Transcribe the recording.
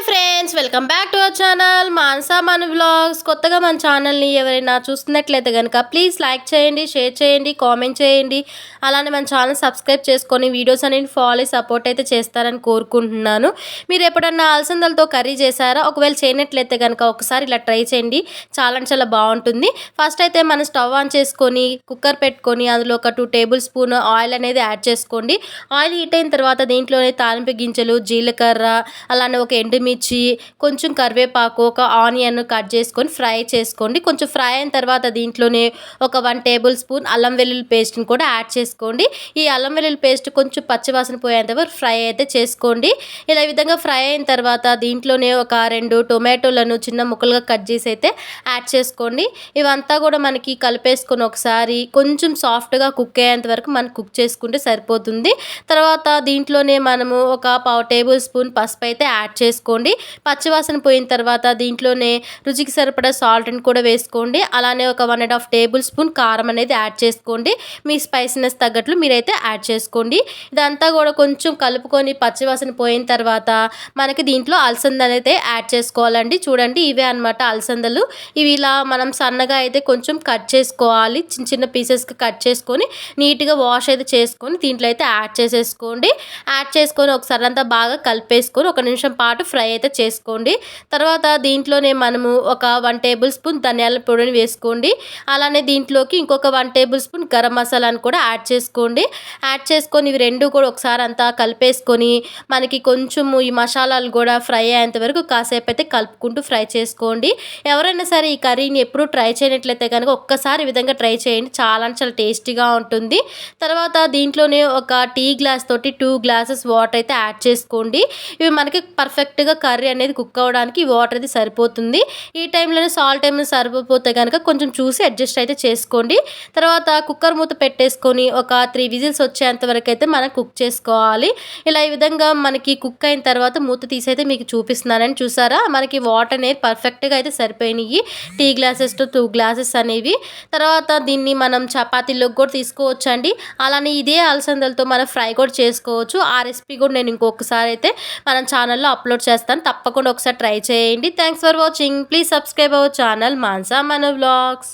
Bye, friends. Friends welcome back to our channel Mansa మన vlogs. కొత్తగా మన ఛానల్ని ఎవరైనా చూస్తున్నట్లయితే కనుక ప్లీజ్ లైక్ చేయండి షేర్ చేయండి కామెంట్ చేయండి. అలానే మన ఛానల్ సబ్స్క్రైబ్ చేసుకొని వీడియోస్ అనేవి ఫాలో సపోర్ట్ అయితే చేస్తారని కోరుకుంటున్నాను. మీరు ఎప్పుడన్నా అలసందలతో కర్రీ చేశారా? ఒకవేళ చేయనట్లయితే కనుక ఒకసారి ఇలా ట్రై చేయండి. చాలా చాలా బాగుంటుంది. ఫస్ట్ అయితే మనం స్టవ్ ఆన్ చేసుకొని కుక్కర్ పెట్టుకొని అందులో ఒక టూ టేబుల్ స్పూన్ ఆయిల్ అనేది యాడ్ చేసుకోండి. ఆయిల్ హీట్ అయిన తర్వాత దీంట్లోనే తాలింపు గింజలు జీలకర్ర అలానే ఒక ఎండుమిర్చి కొంచెం కరివేపాకు ఒక ఆనియన్ కట్ చేసుకొని ఫ్రై చేసుకోండి. కొంచెం ఫ్రై అయిన తర్వాత దీంట్లోనే ఒక వన్ టేబుల్ స్పూన్ అల్లం వెల్లుల్లి పేస్ట్ని కూడా యాడ్ చేసుకోండి. ఈ అల్లం వెల్లుల్లి పేస్ట్ కొంచెం పచ్చివాసన పోయేంత వరకు ఫ్రై అయితే చేసుకోండి. ఇలా విధంగా ఫ్రై అయిన తర్వాత దీంట్లోనే ఒక రెండు టొమాటోలను చిన్న ముక్కలుగా కట్ చేసి అయితే యాడ్ చేసుకోండి. ఇవంతా కూడా మనకి కలిపేసుకొని ఒకసారి కొంచెం సాఫ్ట్గా కుక్ అయ్యేంత వరకు మనం కుక్ చేసుకుంటే సరిపోతుంది. తర్వాత దీంట్లోనే మనము ఒక పావు టేబుల్ స్పూన్ పసుపు అయితే యాడ్ చేసుకోండి. పచ్చివాసన పోయిన తర్వాత దీంట్లోనే రుచికి సరిపడా సాల్ట్ని కూడా వేసుకోండి. అలానే ఒక one and half tablespoon కారం అనేది యాడ్ చేసుకోండి. మీ స్పైసీనెస్ తగ్గట్లు మీరైతే యాడ్ చేసుకోండి. ఇదంతా కూడా కొంచెం కలుపుకొని పచ్చివాసన పోయిన తర్వాత మనకి దీంట్లో అలసందలు అయితే యాడ్ చేసుకోవాలండి. చూడండి ఇవే అనమాట అలసందలు. ఇవి ఇలా మనం సన్నగా అయితే కొంచెం కట్ చేసుకోవాలి. చిన్న చిన్న పీసెస్కి కట్ చేసుకొని నీట్గా వాష్ అయితే చేసుకొని దీంట్లో అయితే యాడ్ చేసేసుకోండి. యాడ్ చేసుకొని ఒకసారి అంతా బాగా కలిపేసుకొని ఒక నిమిషం పాటు ఫ్రై అయితే చేసుకోండి వేసుకోండి. తర్వాత దీంట్లోనే మనము ఒక వన్ టేబుల్ స్పూన్ ధనియాల పొడిని వేసుకోండి. అలానే దీంట్లోకి ఇంకొక వన్ టేబుల్ స్పూన్ గరం మసాలాను కూడా యాడ్ చేసుకోండి. యాడ్ చేసుకొని ఇవి రెండు కూడా ఒకసారి అంతా కలిపేసుకొని మనకి కొంచెము ఈ మసాలాలు కూడా ఫ్రై అయ్యేంత వరకు కాసేపు అయితే కలుపుకుంటూ ఫ్రై చేసుకోండి. ఎవరైనా సరే ఈ కర్రీని ఎప్పుడు ట్రై చేయనట్లయితే కనుక ఒక్కసారి ఈ విధంగా ట్రై చేయండి. చాలా చాలా టేస్టీగా ఉంటుంది. తర్వాత దీంట్లోనే ఒక టీ గ్లాస్ తోటి టూ గ్లాసెస్ వాటర్ అయితే యాడ్ చేసుకోండి. ఇవి మనకి పర్ఫెక్ట్గా కర్రీ అనేది కుక్ అవ్వడానికి వాటర్ అయితే సరిపోతుంది. ఈ టైంలోనే సాల్ట్ ఏమైనా సరిపోతే కనుక కొంచెం చూసి అడ్జస్ట్ అయితే చేసుకోండి. తర్వాత కుక్కర్ మూత పెట్టేసుకొని ఒక త్రీ విజిల్స్ వచ్చేంత వరకు అయితే మనం కుక్ చేసుకోవాలి. ఇలా ఈ విధంగా మనకి కుక్ అయిన తర్వాత మూత తీసైతే మీకు చూపిస్తున్నానని చూసారా? మనకి వాటర్ అనేది పర్ఫెక్ట్గా అయితే సరిపోయినాయి. Tea glasses to two glasses అనేవి. తర్వాత దీన్ని మనం చపాతీలోకి కూడా తీసుకోవచ్చండి. అలానే ఇదే అలసందలతో మనం ఫ్రై కూడా చేసుకోవచ్చు. ఆ రెసిపీ కూడా నేను ఇంకొకసారి అయితే మనం ఛానల్లో అప్లోడ్ చేస్తాను. తప్పకుండా ఒకసారి ట్రై చేయండి. Thanks for watching please subscribe our channel Mansa మన వ్లాగ్స్